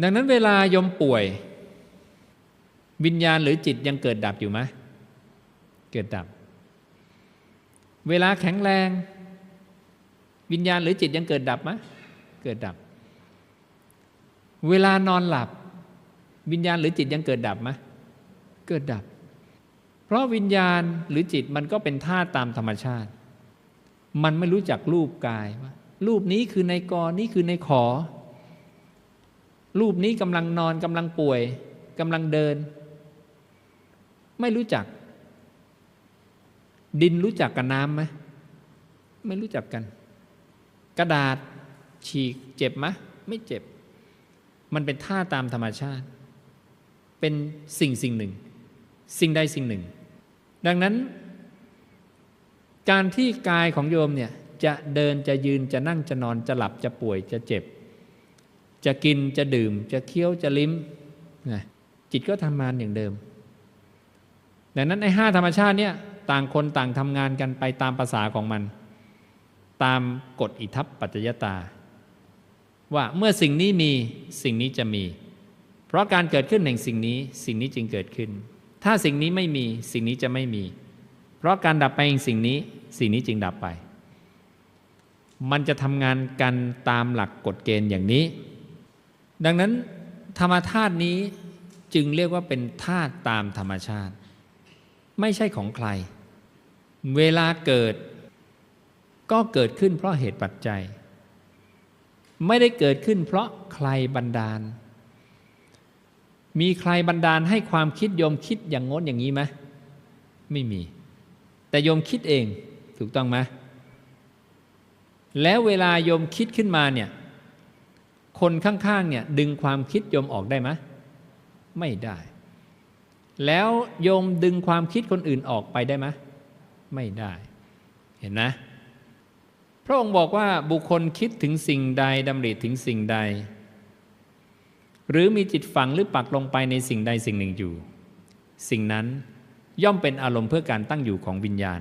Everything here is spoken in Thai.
ดังนั้นเวลายมป่วย วิญญาณหรือจิตยังเกิดดับอยู่ไหมเกิดดับ เวลาแข็งแรง วิญญาณหรือจิตยังเกิดดับไหมเกิดดับ เวลานอนหลับ วิญญาณหรือจิตยังเกิดดับไหมเกิดดับ เพราะวิญญาณหรือจิตมันก็เป็นธาตุตามธรรมชาติ มันไม่รู้จักรูปกายว่ารูปนี้คือในกรนี้คือในขอ รูปนี้กำลังนอนกำลังป่วยกำลังเดิน ไม่รู้จัก ดินรู้จักกับน้ำไหมไม่รู้จักกัน กระดาษฉีกเจ็บไหมไม่เจ็บ มันเป็นท่าตามธรรมชาติ เป็นสิ่งสิ่งหนึ่ง สิ่งใดสิ่งหนึ่ง ดังนั้น การที่กายของโยมเนี่ยจะเดินจะยืนจะนั่งจะนอนจะหลับจะป่วยจะเจ็บ จะกินจะดื่ม จะเคี้ยวจะลิ้มนะจิตก็ทำงานอย่างเดิม ดังนั้นไอ้ห้าธรรมชาติเนี่ยต่างคนต่างทำงานกันไปตามภาษาของมัน ตามกฎอิทัปปัจจยตา ว่าเมื่อสิ่งนี้มีสิ่งนี้จะมี เพราะการเกิดขึ้นแห่งสิ่งนี้สิ่งนี้จึงเกิดขึ้น ถ้าสิ่งนี้ไม่มีสิ่งนี้จะไม่มี เพราะการดับไปแห่งสิ่งนี้สิ่งนี้จึงดับไป มันจะทำงานกันตามหลักกฎเกณฑ์อย่างนี้ ดังนั้นธรรมธาตุนี้จึงเรียกว่าเป็นธาตุตามธรรมชาติ ไม่ใช่ของใคร เวลาเกิดก็เกิดขึ้นเพราะเหตุปัจจัย ไม่ได้เกิดขึ้นเพราะใครบันดาล มีใครบันดาลให้ความคิดโยมคิดอย่างงดอย่างนี้ไหมไม่มี แต่โยมคิดเองถูกต้องไหมแล้วเวลาโยมคิดขึ้นมาเนี่ย คนข้างๆเนี่ยดึงความคิดโยมออกได้ไหมไม่ได้ แล้วโยมดึงความคิดคนอื่นออกไปได้ไหมไม่ได้ เห็นนะ พระองค์บอกว่าบุคคลคิดถึงสิ่งใดดำริถึงสิ่งใด หรือมีจิตฝังหรือปักลงไปในสิ่งใดสิ่งหนึ่งอยู่ สิ่งนั้นย่อมเป็นอารมณ์เพื่อการตั้งอยู่ของวิญญาณ